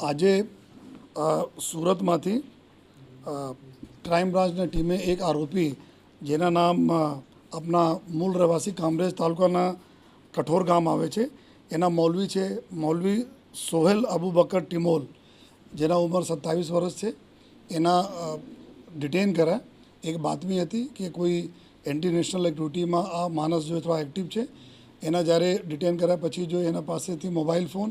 આજે સુરતમાંથી ક્રાઇમ બ્રાન્ચની ટીમે એક આરોપી, જેના નામ આપના મૂળ રહેવાસી કામરેજ તાલુકાના કઠોર ગામ આવે છે. એના મૌલવી છે, મૌલવી સોહેલ અબુ બકર ટિમોલ, જેના ઉંમર સત્તાવીસ વર્ષ છે. એના ડિટેન કર્યા. એક બાતમી હતી કે કોઈ એન્ટી નેશનલ એક્ટિવિટીમાં આ માણસ જો થોડા એક્ટિવ છે, એના જ્યારે ડિટેન કર્યા પછી જો એના પાસેથી મોબાઈલ ફોન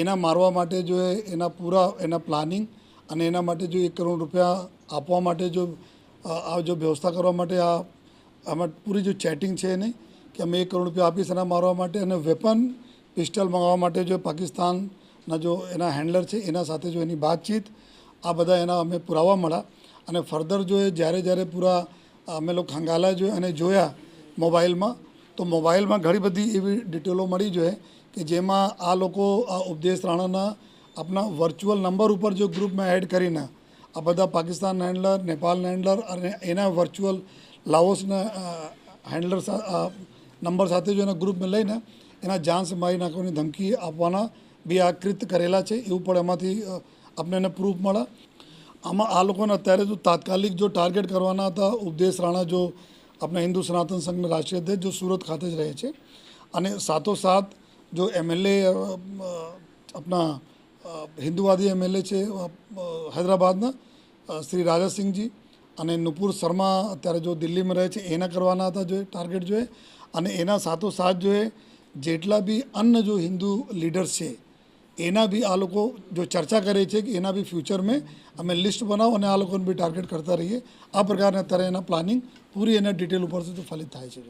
એના મારવા માટે જો એના પૂરા એના પ્લાનિંગ અને એના માટે જો એક કરોડ રૂપિયા આપવા માટે જો આ જો વ્યવસ્થા કરવા માટે આ, આમાં પૂરી જો ચેટિંગ છે એની કે અમે એક કરોડ રૂપિયા આપીશ એના મારવા માટે અને વેપન પિસ્ટલ મંગાવવા માટે જો પાકિસ્તાનના જો એના હેન્ડલર છે એના સાથે જો એની વાતચીત, આ બધા એના અમે પુરાવા મળ્યા. અને ફર્ધર જો એ જ્યારે જ્યારે પૂરા, અમે લોકો ખંગાલા જોયા અને જોયા મોબાઈલમાં, તો મોબાઈલમાં ઘણી બધી એવી ડિટેલો મળી જોઈએ કે જેમાં આ લોકો, આ ઉપદેશ રાણાના આપણા વર્ચ્યુઅલ નંબર ઉપર જો ગ્રુપમાં એડ કરીને આ બધા પાકિસ્તાન હેન્ડલર નેપાલ હેન્ડલર અને એના વર્ચ્યુઅલ લાઓસના હેન્ડલર નંબર સાથે જો એના ગ્રુપમાં લઈને એના જાન મારી નાખવાની ધમકી આપવાના બી આ કૃત કરેલા છે. એવું પણ એમાંથી આપણે એને પ્રૂફ મળે. આમાં આ લોકોને અત્યારે જો તાત્કાલિક જો ટાર્ગેટ કરવાના હતા ઉપદેશ રાણા જો આપણા હિન્દુ સનાતન સંઘના રાષ્ટ્રીય અધ્યક્ષ જો સુરત ખાતે જ રહે છે. અને સાથોસાથ જો એમએલએ આપણા હિન્દુવાદી એમએલએ છે હૈદરાબાદના શ્રી રાજાસિંહજી અને નુપુર શર્મા અત્યારે જો દિલ્હીમાં રહે છે એના કરવાના હતા જોઈએ ટાર્ગેટ જોઈએ અને એના સાથોસાથ જોઈએ જેટલા બી અન્ય જો હિન્દુ લીડર્સ છે એના બી આ લોકો જો ચર્ચા કરે છે કે એના બી ફ્યુચર મેં અમે લિસ્ટ બનાવો અને આ લોકોને બી ટાર્ગેટ કરતા રહીએ આ પ્રકારના અત્યારે એના પ્લાનિંગ પૂરી એના ડિટેલ ઉપરથી તો ફલિત થાય છે